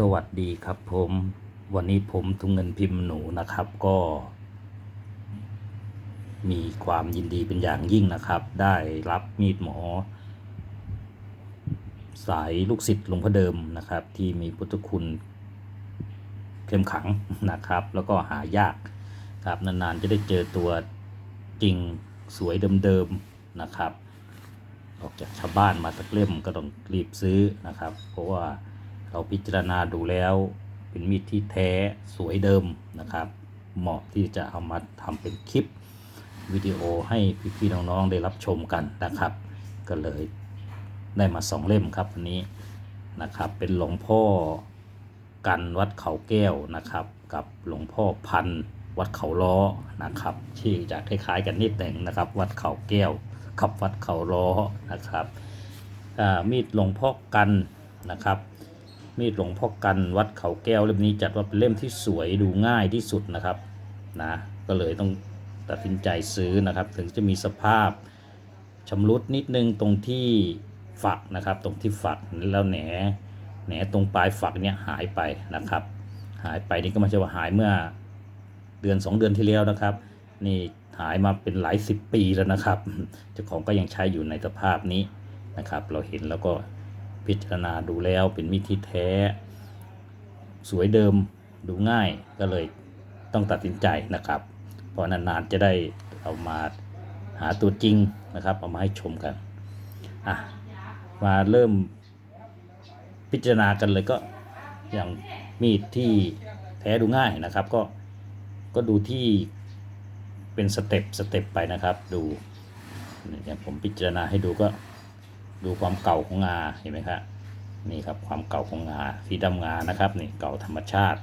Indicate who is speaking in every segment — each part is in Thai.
Speaker 1: สวัสดีครับผมวันนี้ผมทุงเงินพิมพ์หนูนะครับก็ มีความยินดีเป็นอย่างยิ่งนะครับ ได้รับมีดหมอ สายลูกศิษย์หลวงพ่อเดิมนะครับ ที่มีพุทธคุณเข้มขังนะครับ แล้วก็หายากครับนานๆจะได้เจอตัวจริงสวยเดิมๆนะครับ ออกจากชาวบ้านมาสักเล่มก็ต้องรีบซื้อนะครับ เพราะว่า เราพิจารณาดูแล้วเป็นมีดที่แท้สวยเดิมนะครับ เหมาะที่จะเอามาทำเป็นคลิปวิดีโอให้พี่ๆน้องๆได้รับชมกันนะครับ ก็เลยได้มาสองเล่มครับวันนี้นะครับ เป็นหลวงพ่อกันวัดเขาแก้วนะครับ กับหลวงพ่อพันวัดเขาล้อนะครับชื่อจะคล้ายๆกันนิดหนึ่งนะครับ วัดเขาแก้วขับวัดเขาล้อนะครับมีดหลวงพ่อกันนะครับ มีดหลวงพ่อกันวัดเขาแก้วเล่มนี้จัดว่าเป็นเล่มที่สวยดูง่ายที่สุดนะครับนะก็เลยต้องตัดสินใจซื้อนะครับ ถึงจะมีสภาพชำรุดนิดนึงตรงที่ฝักนะครับ ตรงที่ฝักแล้วแหนแหนตรงปลายฝักเนี่ยหายไปนะครับ หายไปนี่ก็ไม่ใช่ว่าหายเมื่อเดือน 2 เดือนที่แล้วนะครับ นี่หายมาเป็นหลายสิบปีแล้วนะครับเจ้าของก็ยังใช้อยู่ในสภาพนี้นะครับ เราเห็นแล้วก็ พิจารณาดูแล้วเป็นมีดที่แท้ สวยเดิมดูง่ายก็เลยต้องตัดสินใจนะครับ เพราะนานๆจะได้เอามาหาตัวจริงนะครับเอามาให้ชมกันอะมาเริ่มพิจารณากันเลยก็อย่างมีดที่แท้ดูง่ายนะครับ ก็ก็ดูที่เป็นสเต็ปสเต็ปไปนะครับ ดูอย่างผมพิจารณาให้ดูก็ ดูความเก่าของงาเห็นไหมครับนี่ครับความเก่าของงาสีดำงานะครับนี่เก่าธรรมชาติ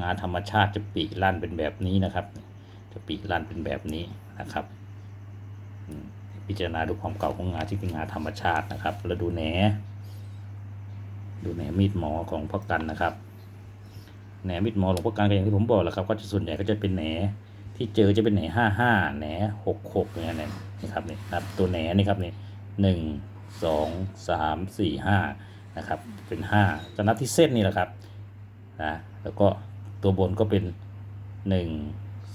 Speaker 1: งาธรรมชาติจะปีลั่นเป็นแบบนี้นะครับ จะปีลั่นเป็นแบบนี้นะครับพิจารณาดูความเก่าของงาที่เป็นงาธรรมชาตินะครับ แล้วดูแหนดูแหนมีดหมอของพ่อกันนะครับแหนมีดหมอหลวงพ่อกันก็อย่างที่ผมบอกแหละครับก็จะส่วนใหญ่ก็จะเป็นแหนที่เจอจะเป็นแหนห้าห้าแหนหกหกอย่างเงี้ยนี่ครับนี่ครับตัวแหนนี่ครับนี่หนึ่ง สองสามสี่ห้านะครับเป็นห้าก็นับที่เส้นนี่แหละครับนะแล้วก็ตัวบนก็เป็นหนึ่ง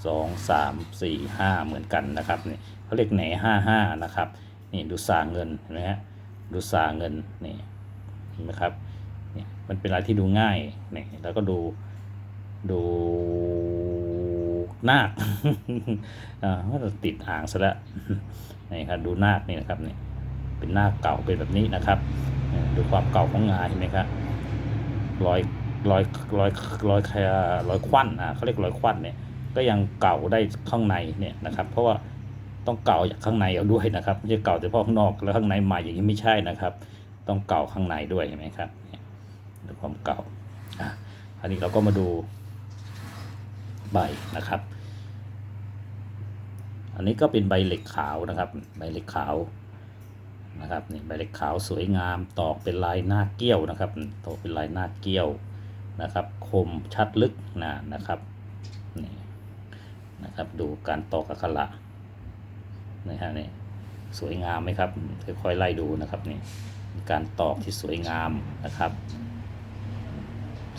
Speaker 1: สองสามสี่ห้าเหมือนกันนะครับนี่เขาเรียกแหนห้าห้านะครับนี่ดูสาเงินเห็นไหมฮะดูสาเงินนี่เห็นไหมครับนี่มันเป็นอะไรที่ดูง่ายนี่แล้วก็ดูดูนาคอ่ามันติดอ่างซะแล้วนี่ครับดูนาคนี่นะครับนี่ เป็นหน้าเก่าเป็นแบบนี้นะครับดูความเก่าของงาเห็นไหมครับรอยรอยรอยรอยรรอยควันอ่าเขาเรียกรอยควันเนี่ยก็ยังเก่าได้ข้างในเนี่ยนะครับ เพราะว่าต้องเก่าจากข้างในเอาด้วยนะครับไม่ใช่เก่าแต่พอข้างนอกแล้วข้างในใหม่อย่างนี้ไม่ใช่นะครับ ต้องเก่าข้างในด้วยเห็นไหมครับดูความเก่าอะอันนี้เราก็มาดูใบนะครับ อันนี้ก็เป็นใบเหล็กขาวนะครับ ใบเหล็กขาว นะครับนี่ใบเล็กขาวสวยงามตอกเป็นลายหน้าเกี้ยวนะครับตอกเป็นลายหน้าเกี้ยวนะครับ คมชัดลึกนะนะครับนี่นะครับดูการตอกอักขระนะฮะนี่สวยงามไหมครับค่อยๆไล่ดูนะครับนี่การตอกที่สวยงามนะครับ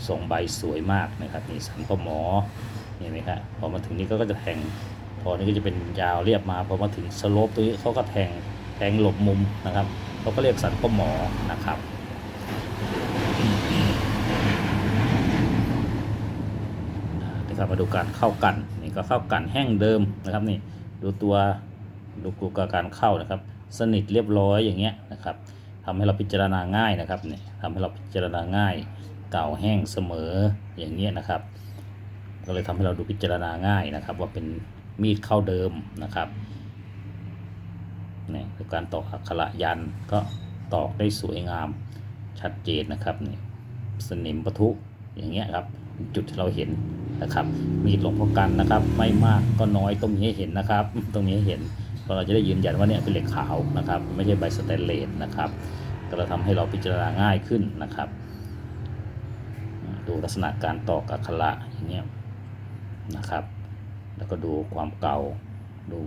Speaker 1: ทรงใบสวยมากนะครับนี่สันพ่อหมอเห็นไหมครับพอมาถึงนี้ก็จะแทงพอนี้ก็จะเป็นยาวเรียบมาพอมาถึงสโลปตรงนี้เขาก็แทง แทงหลบมุมนะครับเขาก็เรียกสันพ่อหมอนะครับนะครับมาดูการเข้ากันนี่ก็เข้ากันแห้งเดิมนะครับนี่ดูตัวดูกูกการเข้านะครับ สนิทเรียบร้อยอย่างเงี้ยนะครับทำให้เราพิจารณาง่ายนะครับนี่ทำให้เราพิจารณาง่าย เก่าแห้งเสมออย่างเงี้ยนะครับ ก็เลยทำให้เราดูพิจารณาง่ายนะครับ ว่าเป็นมีดเข้าเดิมนะครับ นี่คือการตอกอักขระยันก็ตอกได้สวยงามชัดเจนนะครับนี่สนิมปะทุอย่างเงี้ยครับเป็นจุดที่เราเห็นนะครับ มีดหลวงพ่อกันนะครับ ไม่มากก็น้อยตรงนี้ให้เห็นนะครับ ตรงนี้ให้เห็นเราะเราจะได้ยืนยันว่าเนี่ยเป็นเหล็กขาวนะครับ ไม่ใช่ใบสแตนเลสนะครับก็เราทำให้เราพิจารณาง่ายขึ้นนะครับ ดูลักษณะการตอกอักขระอย่างเงี้ยนะครับ แล้วก็ดูความเก่าดู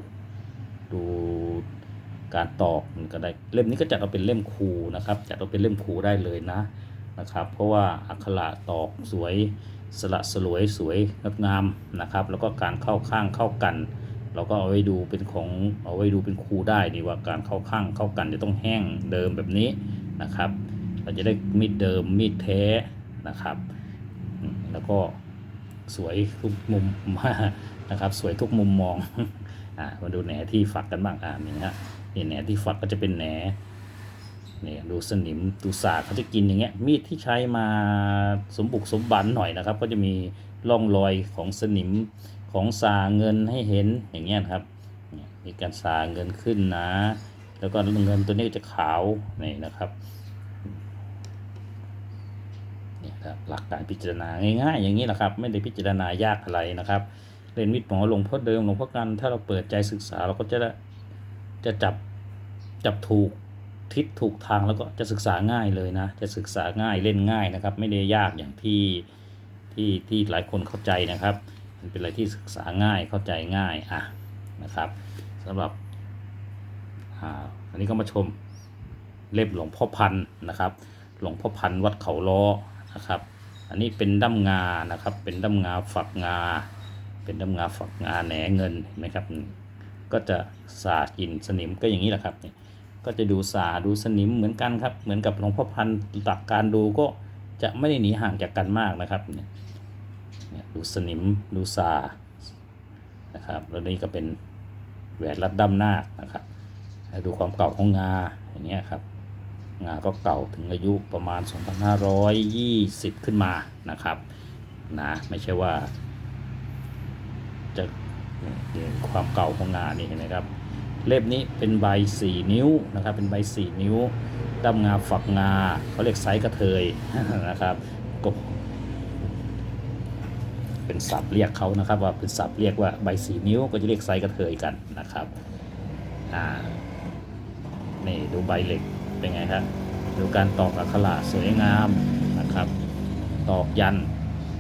Speaker 1: ดู การตอกมันก็ได้เล่มนี้ก็จัดเอาเป็นเล่มคูนะครับ จัดเอาเป็นเล่มคูได้เลยนะนะครับ เพราะว่าอักขระตอกสวยสละสลวยสวยงดงามนะครับ แล้วก็การเข้าข้างเข้ากัน เราก็เอาไว้ดูเป็นของเอาไว้ดูเป็นครูได้ดีว่าการเข้าข้างเข้ากันจะต้องแห้งเดิมแบบนี้นะครับ เราจะได้มีดเดิมมีดแท้นะครับ แล้วก็สวยทุกมุมนะครับ สวยทุกมุมมองอ่ามาดูแหนที่ฝักกันบ้างอ่านี่นะ ฮะนี่แหนที่ฝักก็จะเป็นแหนนี่ดูสนิมดูสากเขาจะกินอย่างเงี้ยมีดที่ใช้มาสมบุกสมบันหน่อยนะครับ ก็จะมีร่องรอยของสนิมของสาเงินให้เห็นอย่างเงี้ยครับเนี่ยมีการสาเงินขึ้นนะ แล้วก็เงินตัวนี้ก็จะขาวนี่นะครับนี่ครับหลักการพิจารณาง่ายๆ อย่างนี้แหละครับ ไม่ได้พิจารณายากอะไรนะครับเรียนวิทย์หมอหลวงพ่อเดิมหลวงพ่อกันถ้าเราเปิดใจศึกษาเราก็จะได้ จะจับจับถูกทิศถูกทางแล้วก็จะศึกษาง่ายเลยนะ จะศึกษาง่ายเล่นง่ายนะครับ ไม่ได้ยากอย่างที่ที่ที่หลายคนเข้าใจนะครับ มันเป็นอะไรที่ศึกษาง่ายเข้าใจง่ายอะนะครับสำหรับอ่าอันนี้ก็มาชมเล็บหลวงพ่อพันธ์นะครับ หลวงพ่อพันธ์วัดเขาล้อนะครับ อันนี้เป็นด้ามงานะครับ เป็นด้ามงาฝักงา เป็นด้ามงาฝักงาแหนเงินเห็นไหมครับ ก็จะสากินสนิมก็อย่างนี้แหละครับนี่ก็จะดูสาดูสนิมเหมือนกันครับ เหมือนกับหลวงพ่อพันธุ์หลักการดูก็จะไม่ได้หนีห่างจากกันมากนะครับเนี่ยดูสนิมดูสานะครับแล้วนี่ก็เป็นแหวนรัดด้ามหน้านะครับดูความเก่าของงาอย่างเงี้ยครับงาก็เก่าถึงอายุประมาณ 2,520 ขึ้นมานะครับนะไม่ใช่ว่าจะ ความเก่าของงานี่เห็นไหมครับ เล่มนี้เป็นใบ 4 นิ้วนะครับ เป็นใบ 4 นิ้วด้ามงาฝักงาเขาเรียกไซส์กระเทยนะครับก็เป็นศัพท์เรียกเขานะครับ ว่าเป็นศัพท์เรียกว่าใบ4นิ้วก็จะเรียกไซส์กระเทยกันนะครับอ่านี่ดูใบเหล็กเป็นไงครับดูการตอกอักขระสวยงามนะครับ ตอกยัน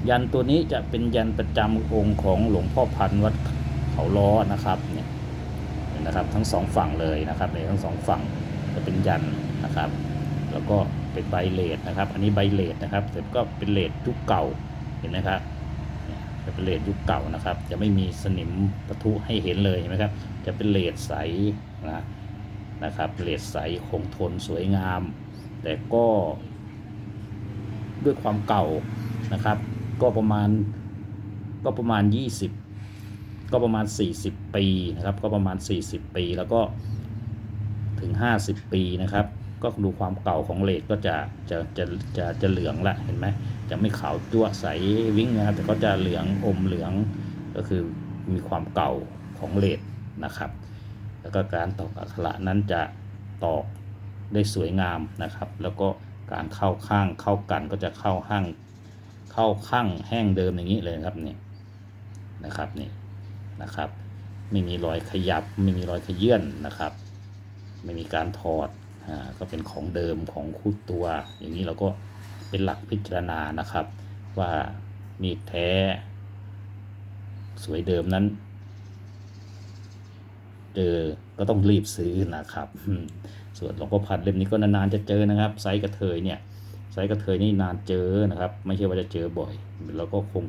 Speaker 1: ยันตัวนี้จะเป็นยันประจำองค์ของหลวงพ่อพันวัด เขาล้อนะครับเนี่ยเห็นนะครับทั้งสองฝั่งเลยนะครับในทั้งสองฝั่งจะเป็นยันนะครับ แล้วก็เป็นใบเลดนะครับ อันนี้ใบเลดนะครับแต่ก็เป็นเลดยุคเก่าเห็นไหมครับเนี่ยจะเป็นเลดยุคเก่านะครับ จะไม่มีสนิมปะทุให้เห็นเลยเห็นไหมครับ จะเป็นเลดใสนะนะครับเลดใสคงทนสวยงาม แต่ก็ด้วยความเก่านะครับ ก็ประมาณก็ประมาณ 20 ก็ประมาณ 40 ปีนะครับ ก็ประมาณ 40 ปีแล้วก็ถึง 50 ปีนะครับ ก็ดูความเก่าของเลดก็จะจะจะจะจะเหลืองละเห็นไหมจะไม่ขาวจั่วใสวิ่งนะครับแต่ก็จะเหลืองอมเหลืองก็คือมีความเก่าของเลดนะครับ แล้วก็การตอกอักขระนั้นจะตอกได้สวยงามนะครับ แล้วก็การเข้าข้างเข้ากันก็จะเข้าห้างเข้าข้างแห้งเดิมอย่างนี้เลยครับนี่นะครับนี่ นะครับ ไม่มีรอยขยับ ไม่มีรอยขยื่นนะครับ ไม่มีการถอดอ่าก็เป็นของเดิมของคู่ตัว อย่างนี้เราก็เป็นหลักพิจารณานะครับ ว่ามีดแท้ สวยเดิมนั้นเจอก็ต้องรีบซื้อนะครับ ส่วนหลวงพ่อพัดเล่มนี้ก็นานๆจะเจอนะครับ ไซส์กระเทยเนี่ยไซส์กระเทยนี่นานเจอนะครับ ไม่ใช่ว่าจะเจอบ่อยแล้วก็คง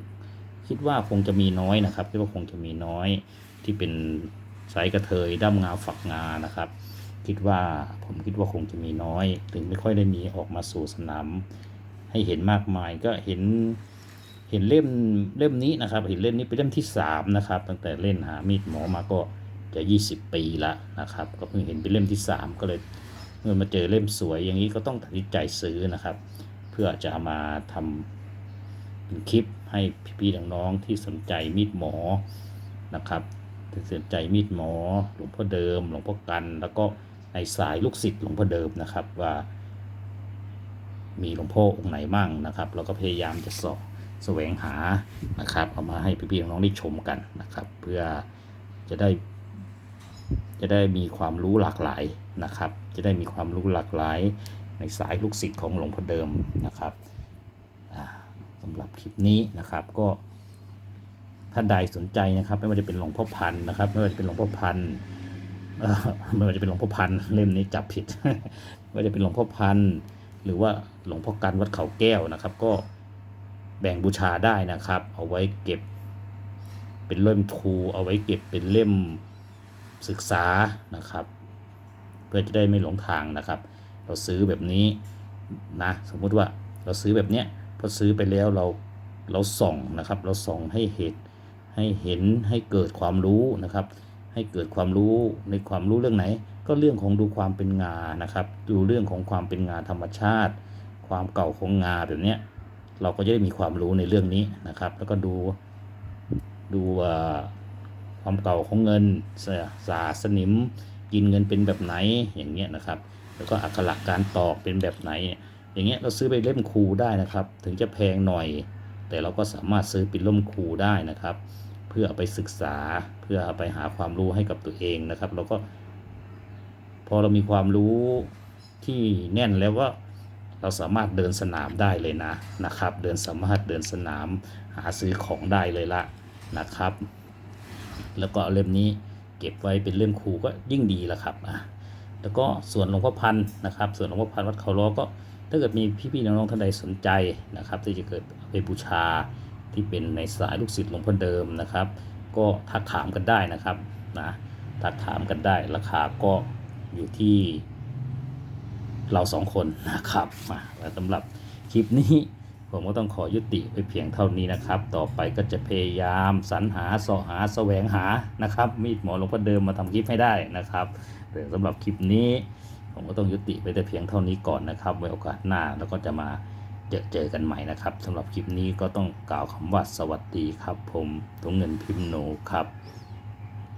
Speaker 1: คิดว่าคงจะมีน้อยนะครับคิดว่าคงจะมีน้อยที่เป็นไซส์กระเทยด้ามงาฝักงานะครับ คิดว่าผมคิดว่าคงจะมีน้อย ถึงไม่ค่อยได้มีออกมาสู่สนามให้เห็นมากมายก็เห็นเห็นเล่มเล่มนี้นะครับ เห็นเล่มนี้เป็นเล่มที่สามนะครับตั้งแต่เล่นหามีดหมอมาก็จะ 20 ปีละนะครับ ก็เพิ่งเห็นเป็นเล่มที่สามก็เลยเมื่อมาเจอเล่มสวยอย่างนี้ก็ต้องตัดสินใจซื้อนะครับ เพื่อจะมาทำ เป็นคลิปให้พี่ๆน้องๆที่สนใจมีดหมอนะครับที่สนใจมีดหมอหลวงพ่อเดิม หลวงพ่อกัน แล้วก็ในสายลูกศิษย์หลวงพ่อเดิมนะครับว่ามีหลวงพ่อองค์ไหนมั่งนะครับเราก็พยายามจะสอบแสวงหานะครับเอามาให้พี่ๆน้องๆได้ชมกันนะครับ เพื่อจะได้ จะได้มีความรู้หลากหลายนะครับ จะได้มีความรู้หลากหลาย ในสายลูกศิษย์ของหลวงพ่อเดิมนะครับำหรับคลิปนี้นะครับ ก็ท่านใดสนใจนะครับ ไม่ว่าจะเป็นหลวงพ่อพันธ์นะครับ ไม่ว่าจะเป็นหลวงพ่อพันธ์ไม่ว่าจะเป็นหลวงพ่อพันธ์เล่มนี้จับผิดไม่ว่าจะเป็นหลวงพ่อพันธ์หรือว่าหลวงพ่อกันวัดเขาแก้วนะครับ ก็แบ่งบูชาได้นะครับ เอาไว้เก็บ เป็นเล่มทูเอาไว้เก็บเป็นเล่มศึกษานะครับ เพื่อจะได้ไม่หลงทางนะครับ เราซื้อแบบนี้นะ สมมุติว่าเราซื้อแบบเนี้ย พอซื้อไปแล้วเราเราส่องนะครับ เราส่องให้เห็นให้เห็นให้เกิดความรู้นะครับ ให้เกิดความรู้ในความรู้เรื่องไหน ก็เรื่องของดูความเป็นงานะครับ ดูเรื่องของความเป็นงาธรรมชาติ ความเก่าของงาแบบนี้เราก็จะได้มีความรู้ในเรื่องนี้นะครับ แล้วก็ดูดูความเก่าของเงินสสาสนิมกินเงินเป็นแบบไหนอย่างเงี้ยนะครับ แล้วก็อักขระการตอกเป็นแบบไหน อย่างเงี้ยเราซื้อไปเล่มครูได้นะครับ ถึงจะแพงหน่อย แต่เราก็สามารถซื้อเป็นล่มครูได้นะครับ เพื่อเอาไปศึกษาเพื่อเอาไปหาความรู้ให้กับตัวเองนะครับ เราก็ พอเรามีความรู้ที่แน่นแล้วก็เราสามารถเดินสนามได้เลยนะนะครับ เดินสามารถเดินสนามหาซื้อของได้เลยละนะครับ แล้วก็เล่มนี้เก็บไว้เป็นเล่มครูก็ยิ่งดีละครับอะแล้วก็ส่วนหลวงพ่อพันนะครับ ส่วนหลวงพ่อพันวัดเขาล้อก็ ถ้าเกิดมีพี่ๆน้องๆท่านใดสนใจนะครับ ที่จะเกิดอาไปบูชาที่เป็นในสายลูกศิษย์หลวงพ่อเดิมนะครับ ก็ทักถามกันได้นะครับนะทักถามกันได้ราคาก็อยู่ที่เราสองคนนะครับมาแล้วสำหรับคลิปนี้ผมก็ต้องขอยุติไปเพียงเท่านี้นะครับ ต่อไปก็จะพยายามสรรหาเสาะหาแสวงหานะครับ มีดหมอหลวงพ่อเดิมมาทำคลิปให้ได้นะครับแต่สำหรับคลิปนี้ ผมก็ต้องยุติไปแต่เพียงเท่านี้ก่อนนะครับไว้โอกาสหน้าแล้วก็จะมาเจอเจอกันใหม่นะครับสำหรับคลิปนี้ก็ต้องกล่าวคำว่าสวัสดีครับ ผมถุงเงินพิมพ์โนครับ